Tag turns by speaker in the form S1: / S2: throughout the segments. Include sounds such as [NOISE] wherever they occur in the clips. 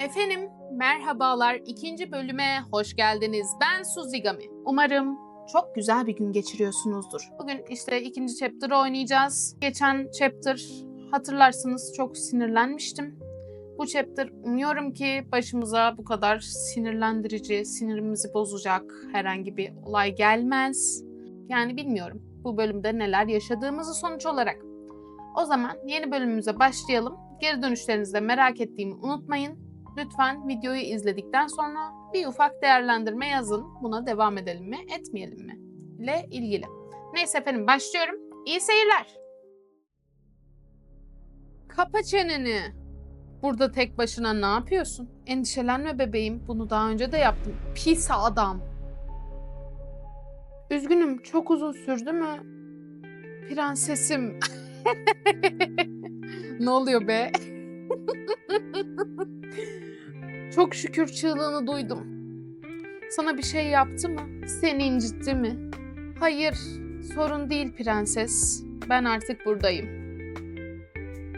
S1: Efendim, merhabalar. ikinci bölüme hoş geldiniz. Ben Suzigami. Umarım çok güzel bir gün geçiriyorsunuzdur. Bugün işte ikinci chapter'ı oynayacağız. Geçen chapter hatırlarsınız çok sinirlenmiştim. Bu chapter umuyorum ki başımıza bu kadar sinirlendirici, sinirimizi bozacak herhangi bir olay gelmez. Yani bilmiyorum bu bölümde neler yaşadığımızı sonuç olarak. O zaman yeni bölümümüze başlayalım. Geri dönüşlerinizi de merak ettiğimi unutmayın. Lütfen videoyu izledikten sonra bir ufak değerlendirme yazın. Buna devam edelim mi, etmeyelim mi? ile ilgili. Neyse efendim başlıyorum. İyi seyirler. Kapa çeneni. Burada tek başına ne yapıyorsun? Endişelenme bebeğim. Bunu daha önce de yaptım. Pis adam. Üzgünüm. Çok uzun sürdü mü? Prensesim. [LAUGHS] ne oluyor be? [LAUGHS] Çok şükür çığlığını duydum. Sana bir şey yaptı mı? Seni incitti mi? Hayır, sorun değil prenses. Ben artık buradayım.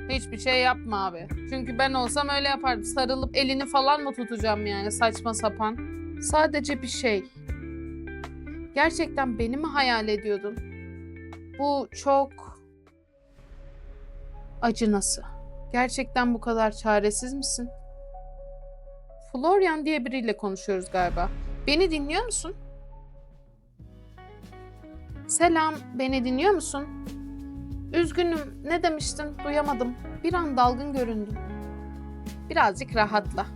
S1: Hiçbir şey yapma abi. Çünkü ben olsam öyle yapardım. Sarılıp elini falan mı tutacağım yani saçma sapan. Sadece bir şey. Gerçekten beni mi hayal ediyordun? Bu çok acınası. Gerçekten bu kadar çaresiz misin? Florian diye biriyle konuşuyoruz galiba. Beni dinliyor musun? Selam, beni dinliyor musun? Üzgünüm, ne demiştin? Duyamadım. Bir an dalgın göründüm. Birazcık rahatla.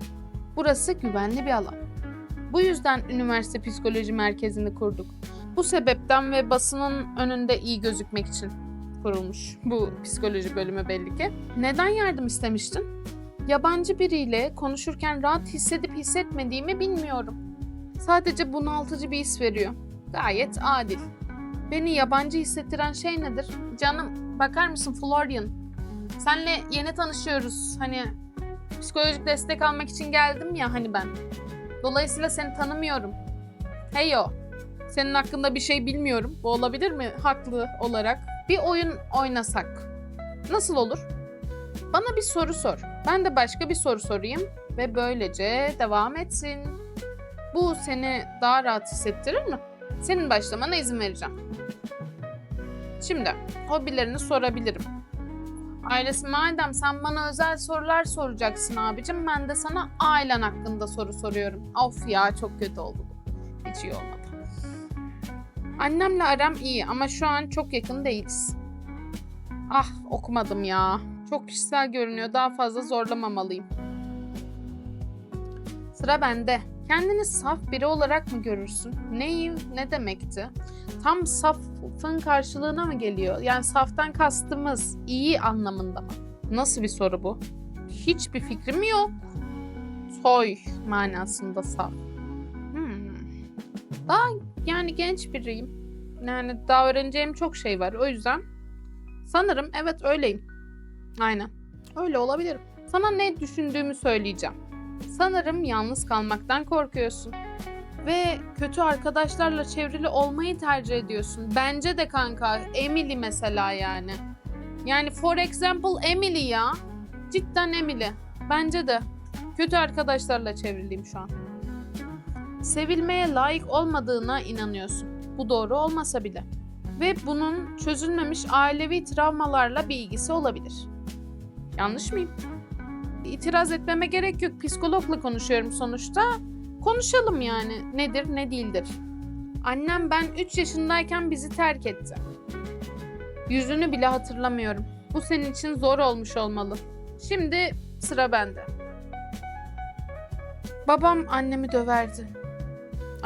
S1: Burası güvenli bir alan. Bu yüzden üniversite psikoloji merkezini kurduk. Bu sebepten ve basının önünde iyi gözükmek için kurulmuş bu psikoloji bölümü belli ki. Neden yardım istemiştin? Yabancı biriyle konuşurken rahat hissedip hissetmediğimi bilmiyorum. Sadece bunaltıcı bir his veriyor. Gayet adil. Beni yabancı hissettiren şey nedir? Canım, bakar mısın Florian? Senle yeni tanışıyoruz. Hani psikolojik destek almak için geldim ya hani ben. Dolayısıyla seni tanımıyorum. Heyo. Senin hakkında bir şey bilmiyorum. Bu olabilir mi haklı olarak? Bir oyun oynasak. Nasıl olur? Bana bir soru sor. Ben de başka bir soru sorayım ve böylece devam etsin. Bu seni daha rahat hissettirir mi? Senin başlamana izin vereceğim. Şimdi hobilerini sorabilirim. Ailesi madem sen bana özel sorular soracaksın abicim ben de sana ailen hakkında soru soruyorum. Of ya çok kötü oldu bu. Hiç iyi olmadı. Annemle aram iyi ama şu an çok yakın değiliz. Ah okumadım ya. Çok kişisel görünüyor. Daha fazla zorlamamalıyım. Sıra bende. Kendini saf biri olarak mı görürsün? Neyi, ne demekti? Tam safın karşılığına mı geliyor? Yani saftan kastımız iyi anlamında mı? Nasıl bir soru bu? Hiçbir fikrim yok. Soy manasında saf. Hmm. Daha yani genç biriyim. Yani daha öğreneceğim çok şey var. O yüzden sanırım evet öyleyim. Aynen. Öyle olabilirim. Sana ne düşündüğümü söyleyeceğim. Sanırım yalnız kalmaktan korkuyorsun. Ve kötü arkadaşlarla çevrili olmayı tercih ediyorsun. Bence de kanka. Emily mesela yani. Yani for example Emily ya. Cidden Emily. Bence de. Kötü arkadaşlarla çevriliyim şu an. Sevilmeye layık olmadığına inanıyorsun. Bu doğru olmasa bile. Ve bunun çözülmemiş ailevi travmalarla bir ilgisi olabilir. Yanlış mıyım? İtiraz etmeme gerek yok. Psikologla konuşuyorum sonuçta. Konuşalım yani. Nedir, ne değildir. Annem ben 3 yaşındayken bizi terk etti. Yüzünü bile hatırlamıyorum. Bu senin için zor olmuş olmalı. Şimdi sıra bende. Babam annemi döverdi.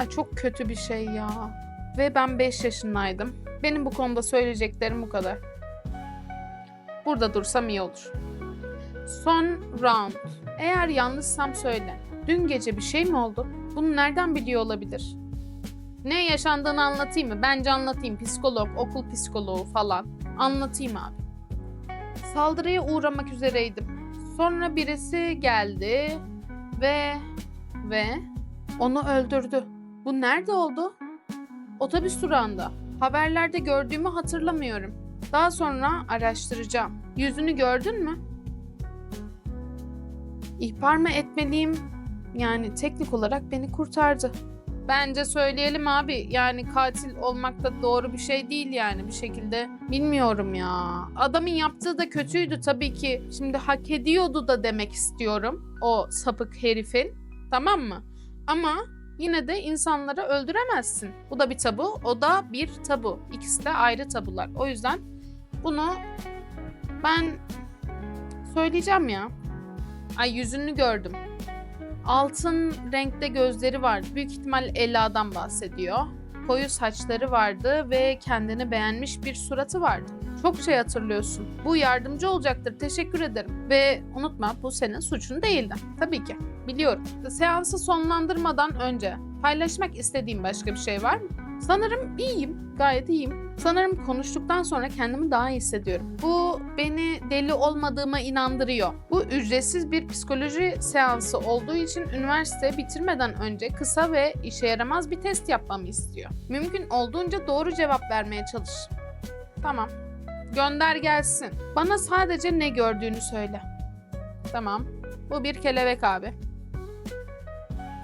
S1: Ay çok kötü bir şey ya. Ve ben 5 yaşındaydım. Benim bu konuda söyleyeceklerim bu kadar. Burada dursam iyi olur. Son round. Eğer yanlışsam söyle. Dün gece bir şey mi oldu? Bunu nereden biliyor olabilir? Ne yaşandığını anlatayım mı? Bence anlatayım. Psikolog, okul psikoloğu falan. Anlatayım abi. Saldırıya uğramak üzereydim. Sonra birisi geldi ve ve onu öldürdü. Bu nerede oldu? Otobüs durağında. Haberlerde gördüğümü hatırlamıyorum. Daha sonra araştıracağım. Yüzünü gördün mü? İhbar mı etmeliyim? Yani teknik olarak beni kurtardı. Bence söyleyelim abi. Yani katil olmak da doğru bir şey değil yani bir şekilde. Bilmiyorum ya. Adamın yaptığı da kötüydü tabii ki. Şimdi hak ediyordu da demek istiyorum. O sapık herifin. Tamam mı? Ama yine de insanları öldüremezsin. Bu da bir tabu, o da bir tabu. İkisi de ayrı tabular. O yüzden bunu ben söyleyeceğim ya. Ay yüzünü gördüm. Altın renkte gözleri vardı. Büyük ihtimal Ela'dan bahsediyor. Koyu saçları vardı ve kendini beğenmiş bir suratı vardı. Çok şey hatırlıyorsun. Bu yardımcı olacaktır. Teşekkür ederim. Ve unutma bu senin suçun değildi. Tabii ki. Biliyorum. Seansı sonlandırmadan önce paylaşmak istediğim başka bir şey var mı? Sanırım iyiyim. Gayet iyiyim. Sanırım konuştuktan sonra kendimi daha iyi hissediyorum. Bu beni deli olmadığıma inandırıyor. Bu ücretsiz bir psikoloji seansı olduğu için üniversite bitirmeden önce kısa ve işe yaramaz bir test yapmamı istiyor. Mümkün olduğunca doğru cevap vermeye çalış. Tamam. Gönder gelsin. Bana sadece ne gördüğünü söyle. Tamam. Bu bir kelebek abi.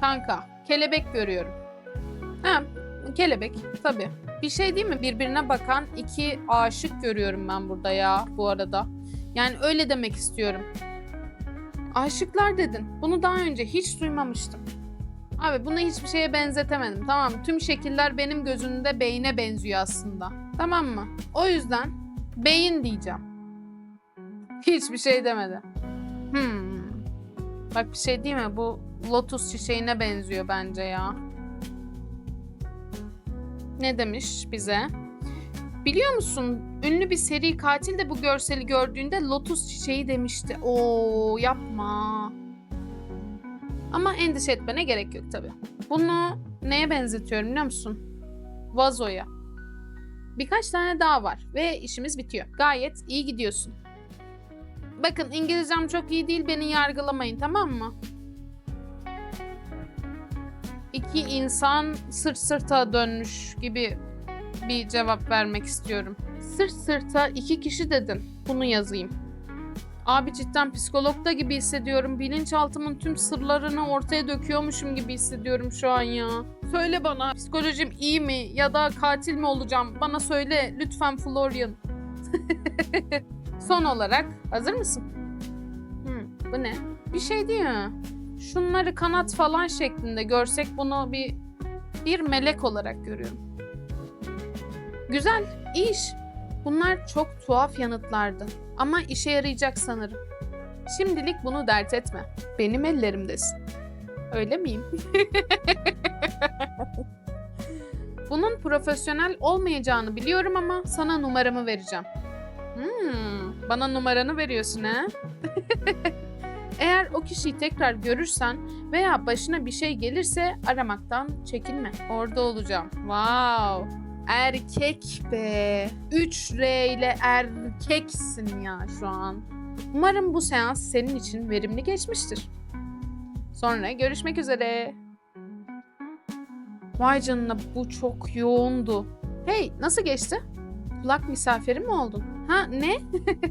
S1: Kanka, kelebek görüyorum. Ha, kelebek tabii. Bir şey değil mi? Birbirine bakan iki aşık görüyorum ben burada ya bu arada. Yani öyle demek istiyorum. Aşıklar dedin. Bunu daha önce hiç duymamıştım. Abi bunu hiçbir şeye benzetemedim. Tamam? Tüm şekiller benim gözümde beyne benziyor aslında. Tamam mı? O yüzden beyin diyeceğim. Hiçbir şey demedi. Hmm. Bak bir şey değil mi? Bu lotus çiçeğine benziyor bence ya. Ne demiş bize? Biliyor musun? Ünlü bir seri katil de bu görseli gördüğünde lotus çiçeği demişti. Oo yapma. Ama endişe etmene gerek yok tabii. Bunu neye benzetiyorum biliyor musun? Vazoya. Birkaç tane daha var ve işimiz bitiyor. Gayet iyi gidiyorsun. Bakın İngilizcem çok iyi değil beni yargılamayın tamam mı? İki insan sırt sırta dönmüş gibi bir cevap vermek istiyorum. Sırt sırta iki kişi dedin. Bunu yazayım. Abi cidden psikologda gibi hissediyorum. Bilinçaltımın tüm sırlarını ortaya döküyormuşum gibi hissediyorum şu an ya. Söyle bana psikolojim iyi mi ya da katil mi olacağım? Bana söyle lütfen Florian. [LAUGHS] Son olarak hazır mısın? Hmm, bu ne? Bir şey değil mi? Şunları kanat falan şeklinde görsek bunu bir bir melek olarak görüyorum. Güzel, iş. Bunlar çok tuhaf yanıtlardı ama işe yarayacak sanırım. Şimdilik bunu dert etme. Benim ellerimdesin. Öyle miyim? [LAUGHS] Bunun profesyonel olmayacağını biliyorum ama sana numaramı vereceğim. Hmm, bana numaranı veriyorsun ha? [LAUGHS] Eğer o kişiyi tekrar görürsen veya başına bir şey gelirse aramaktan çekinme. Orada olacağım. Wow. Erkek be. 3R ile erkeksin ya şu an. Umarım bu seans senin için verimli geçmiştir. Sonra görüşmek üzere. Vay canına bu çok yoğundu. Hey nasıl geçti? Kulak misafiri mi oldun? Ha ne?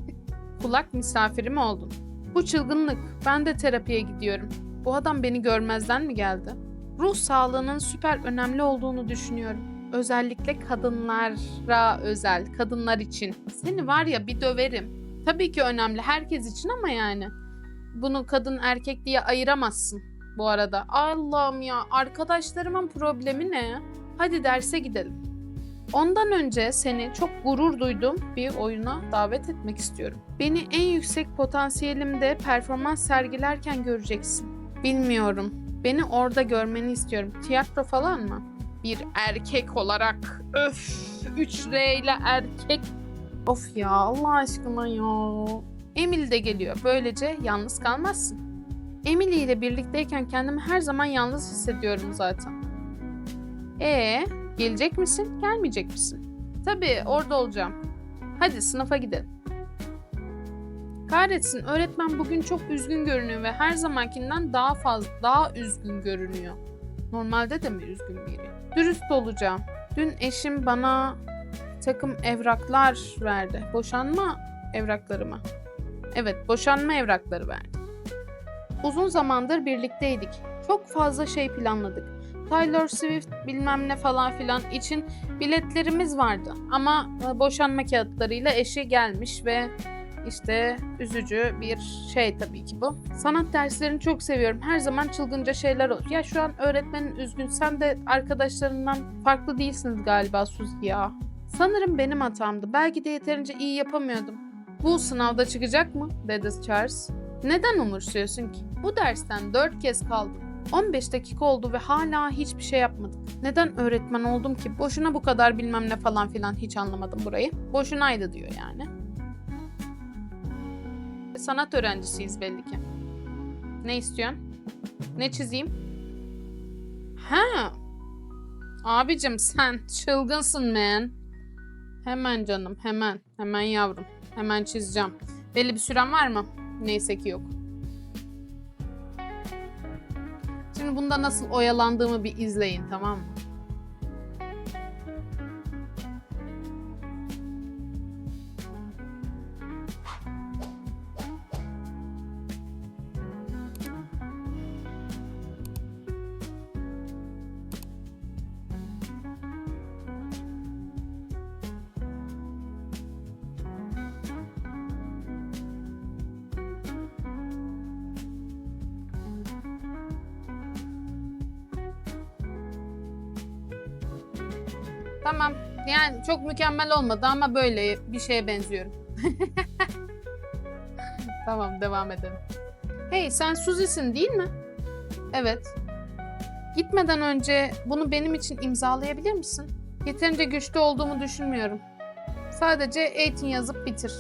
S1: [LAUGHS] Kulak misafiri mi oldun? Bu çılgınlık. Ben de terapiye gidiyorum. Bu adam beni görmezden mi geldi? Ruh sağlığının süper önemli olduğunu düşünüyorum. Özellikle kadınlara özel, kadınlar için. Seni var ya bir döverim. Tabii ki önemli herkes için ama yani. Bunu kadın erkek diye ayıramazsın bu arada. Allah'ım ya arkadaşlarımın problemi ne? Hadi derse gidelim. Ondan önce seni çok gurur duyduğum bir oyuna davet etmek istiyorum. Beni en yüksek potansiyelimde performans sergilerken göreceksin. Bilmiyorum. Beni orada görmeni istiyorum. Tiyatro falan mı? Bir erkek olarak. Öf. 3R ile erkek. Of ya Allah aşkına ya. Emily de geliyor. Böylece yalnız kalmazsın. Emily ile birlikteyken kendimi her zaman yalnız hissediyorum zaten. E gelecek misin, gelmeyecek misin? Tabii orada olacağım. Hadi sınıfa gidelim. Kahretsin öğretmen bugün çok üzgün görünüyor ve her zamankinden daha fazla daha üzgün görünüyor. Normalde de mi üzgün biri? Dürüst olacağım. Dün eşim bana takım evraklar verdi. Boşanma evrakları mı? Evet, boşanma evrakları verdi. Uzun zamandır birlikteydik. Çok fazla şey planladık. Taylor Swift bilmem ne falan filan için biletlerimiz vardı. Ama e, boşanma kağıtlarıyla eşi gelmiş ve işte üzücü bir şey tabii ki bu. Sanat derslerini çok seviyorum. Her zaman çılgınca şeyler olur. Ya şu an öğretmenin üzgün. Sen de arkadaşlarından farklı değilsiniz galiba Suzi ya. Sanırım benim hatamdı. Belki de yeterince iyi yapamıyordum. Bu sınavda çıkacak mı? dedi Charles. Neden umursuyorsun ki? Bu dersten 4 kez kaldım. 15 dakika oldu ve hala hiçbir şey yapmadık. Neden öğretmen oldum ki? Boşuna bu kadar bilmem ne falan filan hiç anlamadım burayı. Boşunaydı diyor yani. Sanat öğrencisiyiz belli ki. Ne istiyorsun? Ne çizeyim? Ha. Abicim sen [LAUGHS] çılgınsın man. Hemen canım hemen. Hemen yavrum. Hemen çizeceğim. Belli bir süren var mı? Neyse ki yok. Şimdi bunda nasıl oyalandığımı bir izleyin tamam mı? Tamam. Yani çok mükemmel olmadı ama böyle bir şeye benziyorum. [LAUGHS] tamam devam edelim. Hey sen Suzi'sin değil mi? Evet. Gitmeden önce bunu benim için imzalayabilir misin? Yeterince güçlü olduğumu düşünmüyorum. Sadece Eğitim yazıp bitir.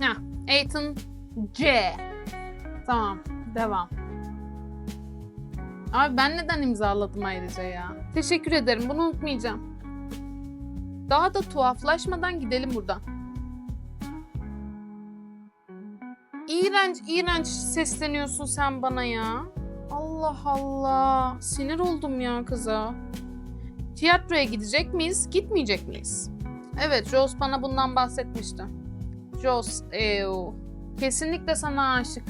S1: Heh, Eğitim C. Tamam, devam. Abi ben neden imzaladım ayrıca ya? Teşekkür ederim bunu unutmayacağım. Daha da tuhaflaşmadan gidelim buradan. İğrenç iğrenç sesleniyorsun sen bana ya. Allah Allah. Sinir oldum ya kıza. Tiyatroya gidecek miyiz? Gitmeyecek miyiz? Evet Joss bana bundan bahsetmişti. Joss, ew. Kesinlikle sana aşık.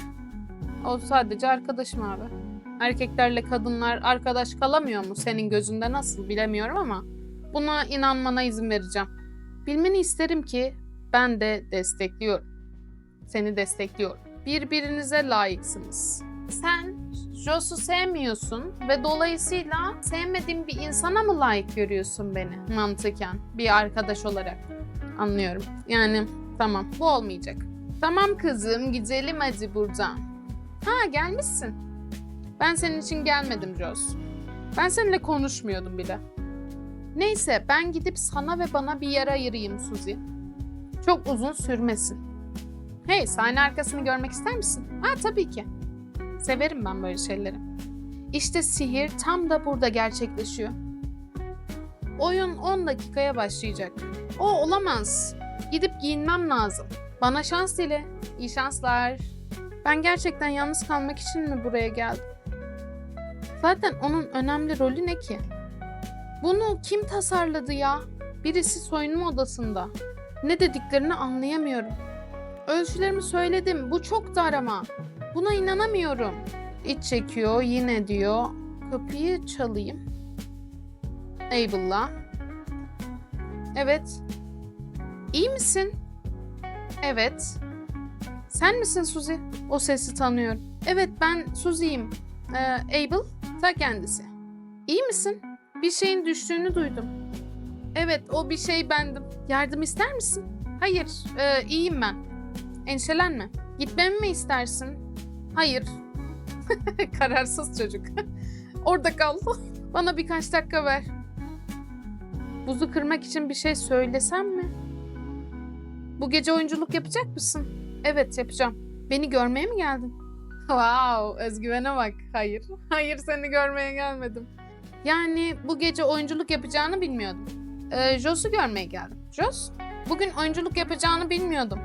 S1: O sadece arkadaşım abi erkeklerle kadınlar arkadaş kalamıyor mu senin gözünde nasıl bilemiyorum ama buna inanmana izin vereceğim. Bilmeni isterim ki ben de destekliyorum. Seni destekliyorum. Birbirinize layıksınız. Sen Joss'u sevmiyorsun ve dolayısıyla sevmediğin bir insana mı layık görüyorsun beni mantıken bir arkadaş olarak? Anlıyorum. Yani tamam bu olmayacak. Tamam kızım gidelim hadi buradan. Ha gelmişsin. Ben senin için gelmedim Joss. Ben seninle konuşmuyordum bile. Neyse ben gidip sana ve bana bir yer ayırayım Suzi. Çok uzun sürmesin. Hey sahne arkasını görmek ister misin? Ha tabii ki. Severim ben böyle şeyleri. İşte sihir tam da burada gerçekleşiyor. Oyun 10 dakikaya başlayacak. O olamaz. Gidip giyinmem lazım. Bana şans dile. İyi şanslar. Ben gerçekten yalnız kalmak için mi buraya geldim? Zaten onun önemli rolü ne ki? Bunu kim tasarladı ya? Birisi soyunma odasında. Ne dediklerini anlayamıyorum. Ölçülerimi söyledim. Bu çok dar ama. Buna inanamıyorum. İç çekiyor yine diyor. Kapıyı çalayım. Eyvallah. Evet. İyi misin? Evet. Sen misin Suzi? O sesi tanıyorum. Evet ben Suzi'yim. Ee, Abel, ta kendisi. İyi misin? Bir şeyin düştüğünü duydum. Evet, o bir şey bendim. Yardım ister misin? Hayır, e, iyiyim ben. Endişelenme. Gitmemi mi istersin? Hayır. [LAUGHS] Kararsız çocuk. [LAUGHS] Orada kal. [LAUGHS] Bana birkaç dakika ver. Buzu kırmak için bir şey söylesem mi? Bu gece oyunculuk yapacak mısın? Evet, yapacağım. Beni görmeye mi geldin? Wow, özgüvene bak. Hayır. Hayır seni görmeye gelmedim. Yani bu gece oyunculuk yapacağını bilmiyordum. Ee, Joss'u görmeye geldim. Joss, bugün oyunculuk yapacağını bilmiyordum.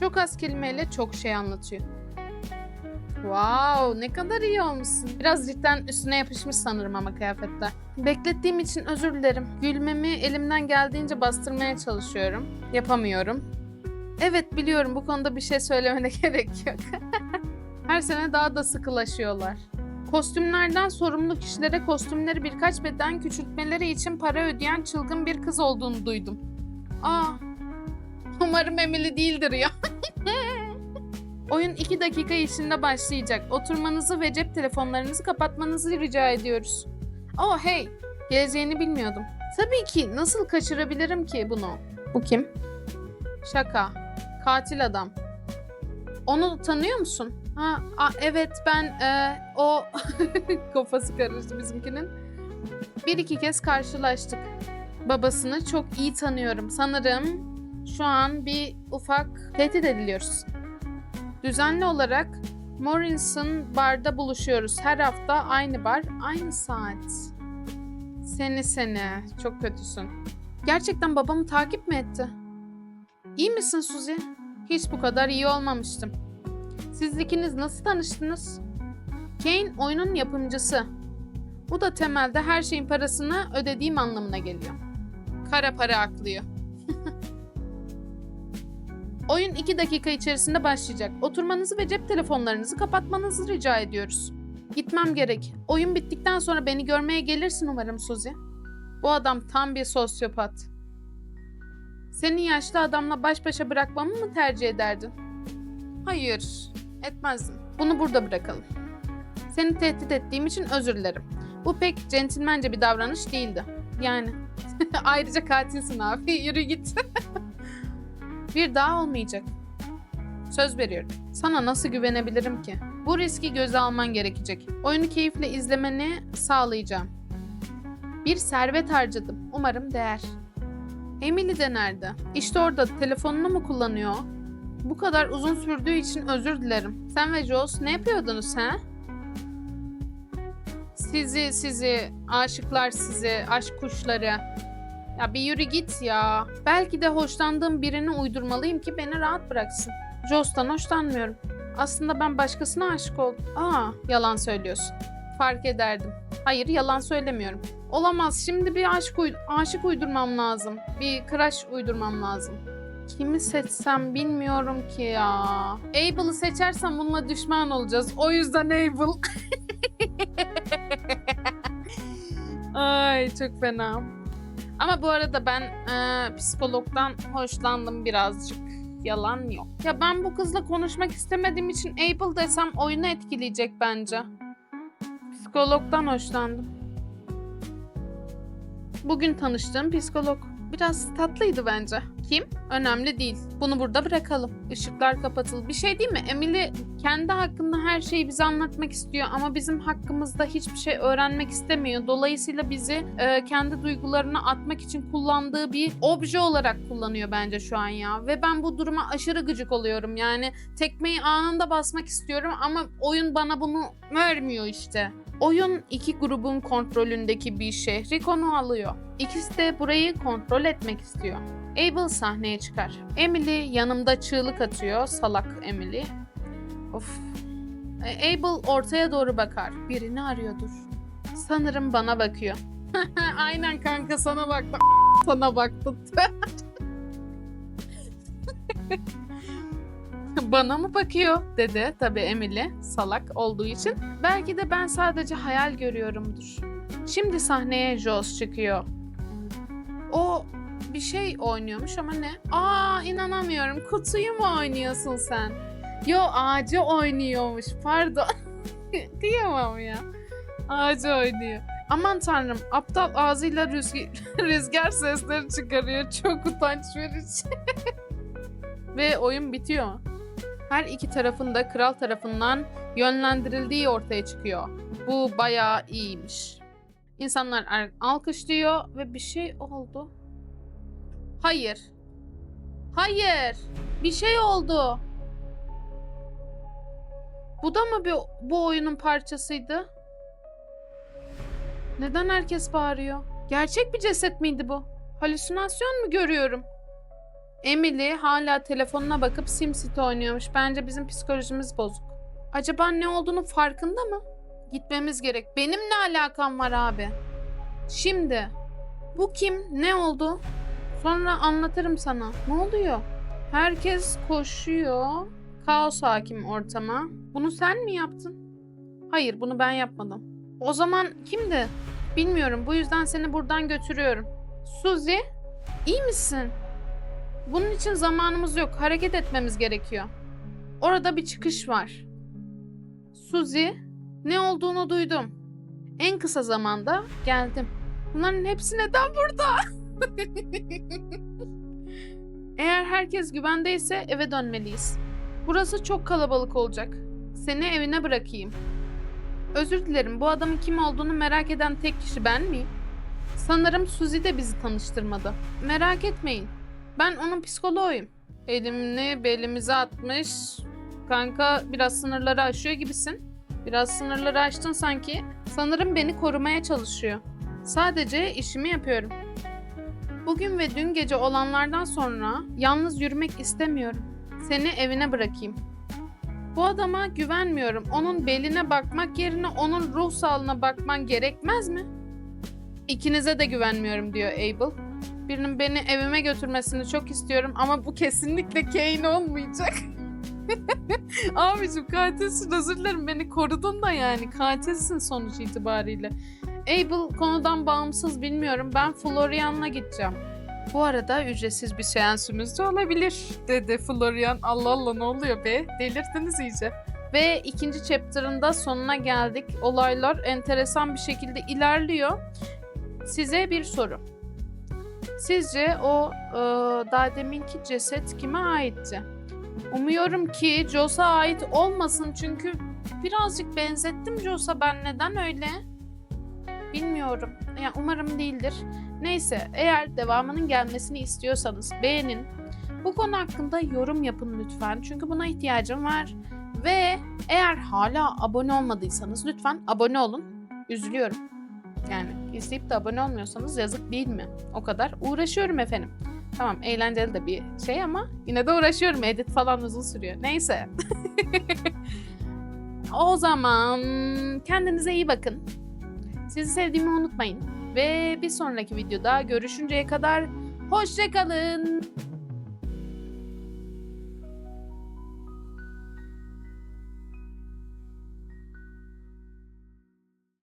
S1: Çok az kelimeyle çok şey anlatıyor. Wow, ne kadar iyi olmuşsun. Biraz cidden üstüne yapışmış sanırım ama kıyafetler. Beklettiğim için özür dilerim. Gülmemi elimden geldiğince bastırmaya çalışıyorum. Yapamıyorum. Evet biliyorum bu konuda bir şey söylemene [LAUGHS] gerek yok. Her sene daha da sıkılaşıyorlar. Kostümlerden sorumlu kişilere kostümleri birkaç beden küçültmeleri için para ödeyen çılgın bir kız olduğunu duydum. Aa, umarım Emily değildir ya. [LAUGHS] Oyun 2 dakika içinde başlayacak. Oturmanızı ve cep telefonlarınızı kapatmanızı rica ediyoruz. Oh hey, geleceğini bilmiyordum. Tabii ki, nasıl kaçırabilirim ki bunu? Bu kim? Şaka. Katil adam. Onu tanıyor musun? Ha, a, evet ben e, o [LAUGHS] kafası karıştı bizimkinin. Bir iki kez karşılaştık. Babasını çok iyi tanıyorum. Sanırım şu an bir ufak tehdit ediliyoruz. Düzenli olarak Morrison barda buluşuyoruz. Her hafta aynı bar, aynı saat. Seni seni. Çok kötüsün. Gerçekten babamı takip mi etti? İyi misin Suzy? Hiç bu kadar iyi olmamıştım. Siz ikiniz nasıl tanıştınız? Kane oyunun yapımcısı. Bu da temelde her şeyin parasını ödediğim anlamına geliyor. Kara para aklıyor. [LAUGHS] Oyun 2 dakika içerisinde başlayacak. Oturmanızı ve cep telefonlarınızı kapatmanızı rica ediyoruz. Gitmem gerek. Oyun bittikten sonra beni görmeye gelirsin umarım Suzy. Bu adam tam bir sosyopat. Seni yaşlı adamla baş başa bırakmamı mı tercih ederdin? Hayır, etmezdim. Bunu burada bırakalım. Seni tehdit ettiğim için özür dilerim. Bu pek centilmence bir davranış değildi. Yani. [LAUGHS] Ayrıca katilsin abi. Yürü git. [LAUGHS] bir daha olmayacak. Söz veriyorum. Sana nasıl güvenebilirim ki? Bu riski göze alman gerekecek. Oyunu keyifle izlemeni sağlayacağım. Bir servet harcadım. Umarım değer. Emily de nerede? İşte orada telefonunu mu kullanıyor? Bu kadar uzun sürdüğü için özür dilerim. Sen ve Joss ne yapıyordunuz he? Sizi sizi, aşıklar sizi, aşk kuşları. Ya bir yürü git ya. Belki de hoşlandığım birini uydurmalıyım ki beni rahat bıraksın. Joss'tan hoşlanmıyorum. Aslında ben başkasına aşık oldum. Aa, yalan söylüyorsun. Fark ederdim. Hayır, yalan söylemiyorum. Olamaz. Şimdi bir aşk uy- aşık uydurmam lazım. Bir crush uydurmam lazım. Kimi seçsem bilmiyorum ki ya. Abel'ı seçersem bununla düşman olacağız. O yüzden Abel. [LAUGHS] Ay çok fena. Ama bu arada ben e, psikologdan hoşlandım birazcık. Yalan yok. Ya ben bu kızla konuşmak istemediğim için Abel desem oyunu etkileyecek bence. Psikologdan hoşlandım. Bugün tanıştığım psikolog. Biraz tatlıydı bence. Kim? Önemli değil. Bunu burada bırakalım. Işıklar kapatıl. Bir şey değil mi? Emily kendi hakkında her şeyi bize anlatmak istiyor ama bizim hakkımızda hiçbir şey öğrenmek istemiyor. Dolayısıyla bizi e, kendi duygularına atmak için kullandığı bir obje olarak kullanıyor bence şu an ya. Ve ben bu duruma aşırı gıcık oluyorum. Yani tekmeyi anında basmak istiyorum ama oyun bana bunu vermiyor işte. Oyun iki grubun kontrolündeki bir şehri konu alıyor. İkisi de burayı kontrol etmek istiyor. Abel sahneye çıkar. Emily yanımda çığlık atıyor. Salak Emily. Of. E, Abel ortaya doğru bakar. Birini arıyordur. Sanırım bana bakıyor. [LAUGHS] Aynen kanka sana baktı. [LAUGHS] sana baktı. [LAUGHS] [LAUGHS] Bana mı bakıyor dedi tabii Emily salak olduğu için. Belki de ben sadece hayal görüyorumdur. Şimdi sahneye Joss çıkıyor. O bir şey oynuyormuş ama ne? Aa inanamıyorum. Kutuyu mu oynuyorsun sen? Yo ağacı oynuyormuş. Pardon. [LAUGHS] Diyemem ya. Ağacı oynuyor. Aman tanrım aptal ağzıyla rüzgar, [LAUGHS] rüzgar sesleri çıkarıyor. Çok utanç verici. Ve oyun bitiyor. Her iki tarafın da kral tarafından yönlendirildiği ortaya çıkıyor. Bu bayağı iyiymiş. İnsanlar er- alkışlıyor ve bir şey oldu. Hayır. Hayır. Bir şey oldu. Bu da mı bir, bu oyunun parçasıydı? Neden herkes bağırıyor? Gerçek bir ceset miydi bu? Halüsinasyon mu görüyorum? Emily hala telefonuna bakıp SimCity oynuyormuş. Bence bizim psikolojimiz bozuk. Acaba ne olduğunu farkında mı? Gitmemiz gerek. Benim ne alakam var abi? Şimdi. Bu kim? Ne oldu? Sonra anlatırım sana. Ne oluyor? Herkes koşuyor. Kaos hakim ortama. Bunu sen mi yaptın? Hayır, bunu ben yapmadım. O zaman kimdi? Bilmiyorum. Bu yüzden seni buradan götürüyorum. Suzy, iyi misin? Bunun için zamanımız yok. Hareket etmemiz gerekiyor. Orada bir çıkış var. Suzy, ne olduğunu duydum. En kısa zamanda geldim. Bunların hepsi neden burada? [LAUGHS] Eğer herkes güvendeyse eve dönmeliyiz. Burası çok kalabalık olacak. Seni evine bırakayım. Özür dilerim bu adamın kim olduğunu merak eden tek kişi ben miyim? Sanırım Suzy de bizi tanıştırmadı. Merak etmeyin. Ben onun psikoloğuyum. Elimini belimize atmış. Kanka biraz sınırları aşıyor gibisin. Biraz sınırları aştın sanki. Sanırım beni korumaya çalışıyor. Sadece işimi yapıyorum. Bugün ve dün gece olanlardan sonra yalnız yürümek istemiyorum. Seni evine bırakayım. Bu adama güvenmiyorum. Onun beline bakmak yerine onun ruh sağlığına bakman gerekmez mi? İkinize de güvenmiyorum diyor Abel. Birinin beni evime götürmesini çok istiyorum ama bu kesinlikle Kane olmayacak. [LAUGHS] Abicim katilsin özür dilerim beni korudun da yani katilsin sonuç itibariyle. Abel konudan bağımsız bilmiyorum ben Florian'la gideceğim. Bu arada ücretsiz bir seansımız da olabilir dedi Florian. Allah Allah ne oluyor be delirdiniz iyice. Ve ikinci chapter'ın da sonuna geldik. Olaylar enteresan bir şekilde ilerliyor. Size bir soru. Sizce o e, daha deminki ceset kime aitti? Umuyorum ki Joss'a ait olmasın çünkü birazcık benzettim Joss'a ben neden öyle? Bilmiyorum. Ya umarım değildir. Neyse eğer devamının gelmesini istiyorsanız beğenin. Bu konu hakkında yorum yapın lütfen. Çünkü buna ihtiyacım var. Ve eğer hala abone olmadıysanız lütfen abone olun. Üzülüyorum. Yani izleyip de abone olmuyorsanız yazık değil mi? O kadar uğraşıyorum efendim. Tamam eğlenceli de bir şey ama yine de uğraşıyorum. Edit falan uzun sürüyor. Neyse. [LAUGHS] o zaman kendinize iyi bakın. Sizi sevdiğimi unutmayın. Ve bir sonraki videoda görüşünceye kadar hoşçakalın.